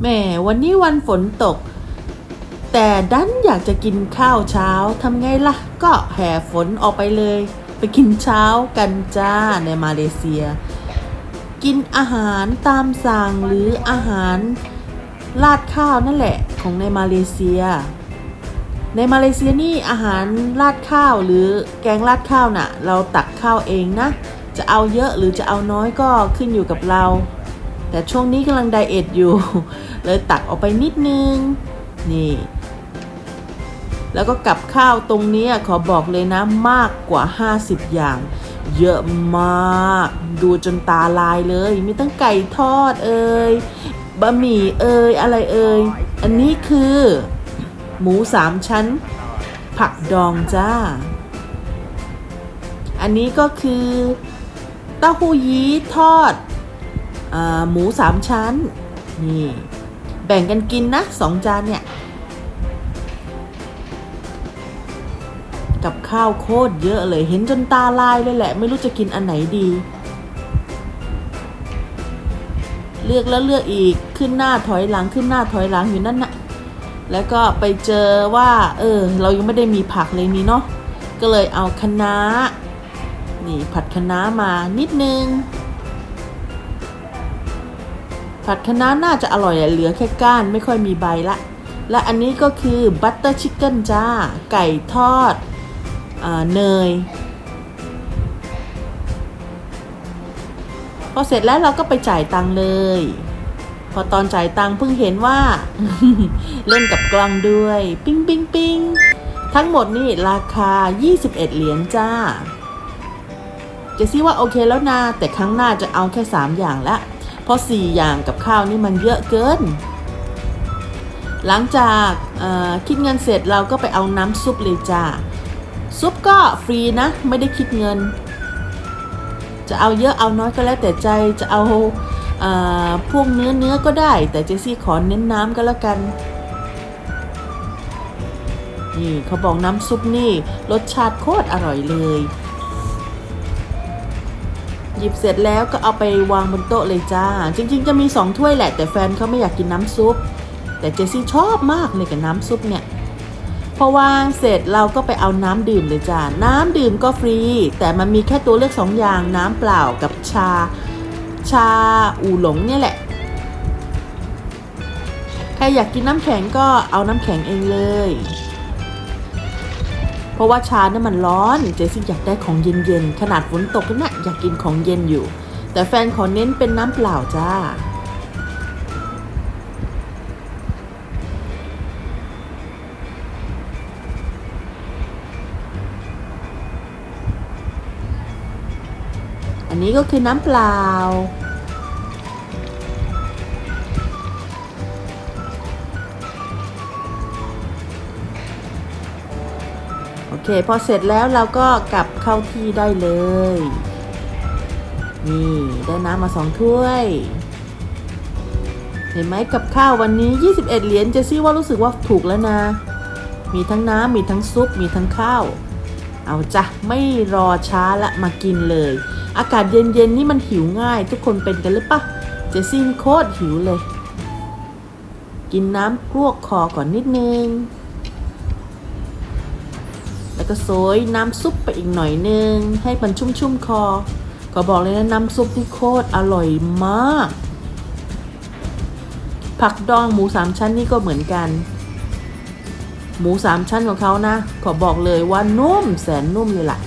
แหมวันนี้วันฝนตก แต่ดันอยากจะกินข้าวเช้าทำไงล่ะ ก็แห่ฝนออกไปเลย ไปกินเช้ากันจ้าในมาเลเซีย กินอาหารตามสั่งหรืออาหารราดข้าวนั่นแหละของในมาเลเซีย ในมาเลเซียนี่อาหารราดข้าวหรือแกงราดข้าวน่ะ เราตักข้าวเองนะ จะเอาเยอะหรือจะเอาน้อยก็ขึ้นอยู่กับเรา แต่ช่วงนี้กำลังไดเอทอยู่ เลยตักออกไปนิดนึง นี่ แล้วก็กับข้าวตรงนี้ขอบอกเลยนะมากกว่า 50 อย่าง เยอะมาก ดูจนตาลายเลย มีตั้งไก่ทอดเอ่ยบะหมี่เอ่ยอะไรเอ่ยอันนี้คือ หมูสามชั้น ผักดองจ้า อันนี้ก็คือ เต้าหู้ยี้ทอด หมูสามชั้น นี่ แบ่งกันกินนะสองจานเนี่ย กับข้าวโคตรเยอะเลย เห็นจนตาลายเลยแหละ ไม่รู้จะกินอันไหนดี เลือกแล้วเลือกอีก ขึ้นหน้าถอยหลัง ขึ้นหน้าถอยหลังอยู่นั่นนะแล้วก็ไปเจอว่า เออ เรายังไม่ได้มีผักเลยนี่เนาะ ก็เลยเอาคะน้านี่ผัดคะน้ามานิดนึง ผัดคะน้าน่าจะอร่อยเหลือแค่ก้านไม่ค่อยมีใบละ และอันนี้ก็คือบัตเตอร์ชิคเก้นจ้า ไก่ทอดอเนย พอเสร็จแล้วเราก็ไปจ่ายตังค์เลย พอตอนจ่ายตังค์เพิ่งเห็นว่า เล่นกับกล้องด้วย ปิ้งปิ้งปิ้งทั้งหมดนี่ราคา 21 เหรียญจ้าจสซี่ว่าโอเคแล้วนะแต่ครั้งหน้าจะเอาแค่ 3 อย่างละ เพราะ 4 อย่างกับข้าวนี่มันเยอะเกิน หลังจากคิดเงินเสร็จเราก็ไปเอาน้ำซุปเลยจ้าซุปก็ฟรีนะ ไม่ได้คิดเงิน จะเอาเยอะเอาน้อยก็แล้วแต่ใจจะเอาเอ่อพวกเนื้อเนื้อก็ได้ แต่เจสซี่ขอเน้นน้ำก็แล้วกันนี่เขาบอกน้ำซุปนี่ รสชาติโคตรอร่อยเลย ยิบเสร็จแล้วก็เอาไปวางบนโต๊ะเลยจ้า จริง ๆ จะมีสองถ้วยแหละ แต่แฟนเขาไม่อยากกินน้ำซุป แต่เจสซี่ชอบมากเลยกับน้ำซุปเนี่ย พอวางเสร็จเราก็ไปเอาน้ำดื่มเลยจ้า น้ำดื่มก็ฟรี แต่มันมีแค่ตัวเลือกสองอย่างน้ำเปล่ากับชา ชาอูหลงเนี่ยแหละใครอยากกินน้ำแข็งก็เอาน้ำแข็งเองเลย เพราะว่าชาเนี่ยมันร้อน เจสซี่อยากได้ของเย็นๆ ขนาดฝนตกนี่ยอยากกินของเย็นอยู่ แต่แฟนขอเน้นเป็นน้ำเปล่าจ้า อันนี้ก็คือน้ำเปล่า เคพอเสร็จแล้วเราก็กลับเข้าที่ได้เลย นี่ได้น้ำมาสองถ้วย เห็นไหมกับข้าววันนี้ 21 เหรียญเจสซี่ว่ารู้สึกว่าถูกแล้วนะ มีทั้งน้ำมีทั้งซุปมีทั้งข้าว เอาจ้ะไม่รอช้าละมากินเลย อากาศเย็นๆนี่มันหิวง่าย ทุกคนเป็นกันหรือปะเจสซี่โคตรหิวเลย กินน้ำกลวกคอก่อนนิดนึง แล้วก็โซยน้ำซุปไปอีกหน่อยนึง ให้มันชุ่มๆคอ ก็บอกเลยนะน้ำซุปที่โคตรอร่อยมาก ผักดองหมูสามชั้นนี่ก็เหมือนกัน หมูสามชั้นของเขานะ ขอบอกเลยว่านุ่มแสนนุ่มเลยล่ะ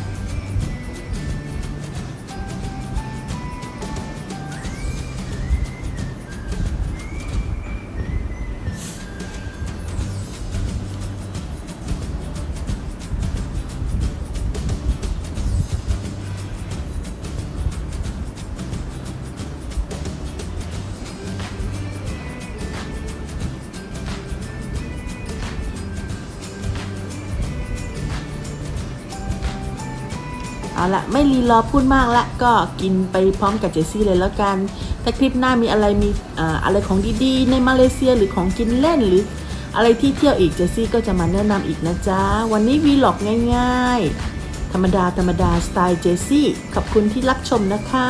เอาละไม่รีรอพูดมากละก็กินไปพร้อมกับเจสซี่เลยแล้วกัน ถ้าคลิปหน้ามีอะไรมีอะไรของดีๆ ในมาเลเซียหรือของกินเล่นหรือ อะไรที่เที่ยวอีกเจสซี่ก็จะมาแนะนำอีกนะจ๊ะ วันนี้วีล็อกง่าย ๆ ธรรมดาธรรมดาสไตล์เจสซี่ขอบคุณที่รับชมนะคะ